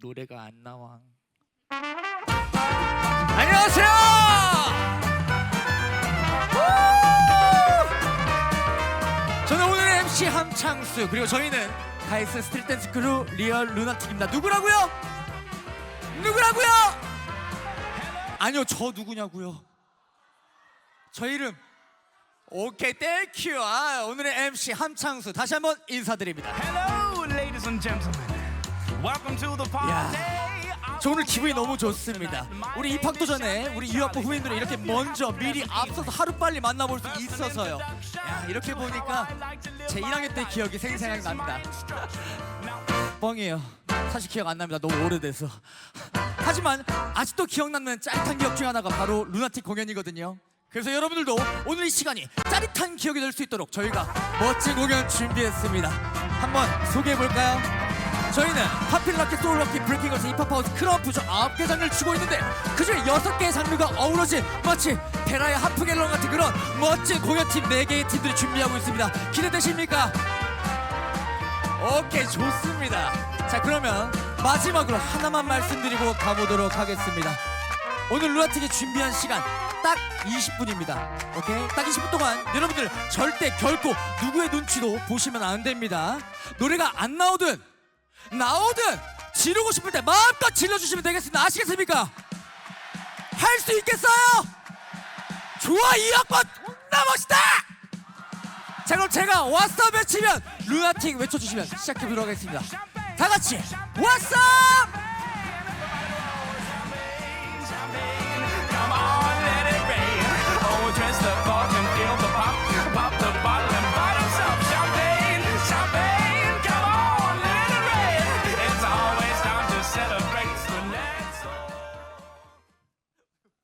노래가 안 나와. 안녕하세요. 우! 저는 오늘의 MC 함창수 그리고 저희는 가이스 스트릿 댄스 크루 리얼 루나틱입니다. 누구라고요? 누구라고요? 아니요 저 누구냐고요? 저 이름 오케이 땡큐 아, 오늘의 MC 함창수 다시 한번 인사드립니다. Hello, ladies and gentlemen. Welcome to the party. 저 오늘 기분이 너무 좋습니다. 우리 입학도 전에 우리 유학부 후배들을 이렇게 먼저 미리 앞서서 하루 빨리 만나볼 수 있어서요. 야 이렇게 보니까 제 1학년 때 기억이 생생하게 납니다. 뻥이에요. 사실 기억 안 납니다. 너무 오래돼서. 하지만 아직도 기억나는 짜릿한 기억 중 하나가 바로 루나틱 공연이거든요. 그래서 여러분들도 오늘 이 시간이 짜릿한 기억이 될 수 있도록 저희가 멋진 공연 준비했습니다. 한번 소개해 볼까요? 저희는 파필라켓 소울럭키 브레이킹걸스 힙합하우스 크럼프죠 아홉 개 장르를 추고 있는데 그중에 여섯 개의 장르가 어우러진 마치 테라의 하프갤런 같은 그런 멋진 공연팀 네 개의 팀들이 준비하고 있습니다. 기대되십니까? 오케이 좋습니다. 자 그러면 마지막으로 하나만 말씀드리고 가보도록 하겠습니다. 오늘 루아틱이 준비한 시간 딱 20분입니다. 오케이? 딱 20분 동안 여러분들 절대 결코 누구의 눈치도 보시면 안 됩니다. 노래가 안 나오든 나오든 지르고 싶을 때 마음껏 질러주시면 되겠습니다. 아시겠습니까? 할 수 있겠어요? 좋아 이 학번 존나 멋있다! 자 그럼 제가 왓썹 외치면 루나틱 외쳐주시면 시작해보도록 하겠습니다. 다 같이 왓썹!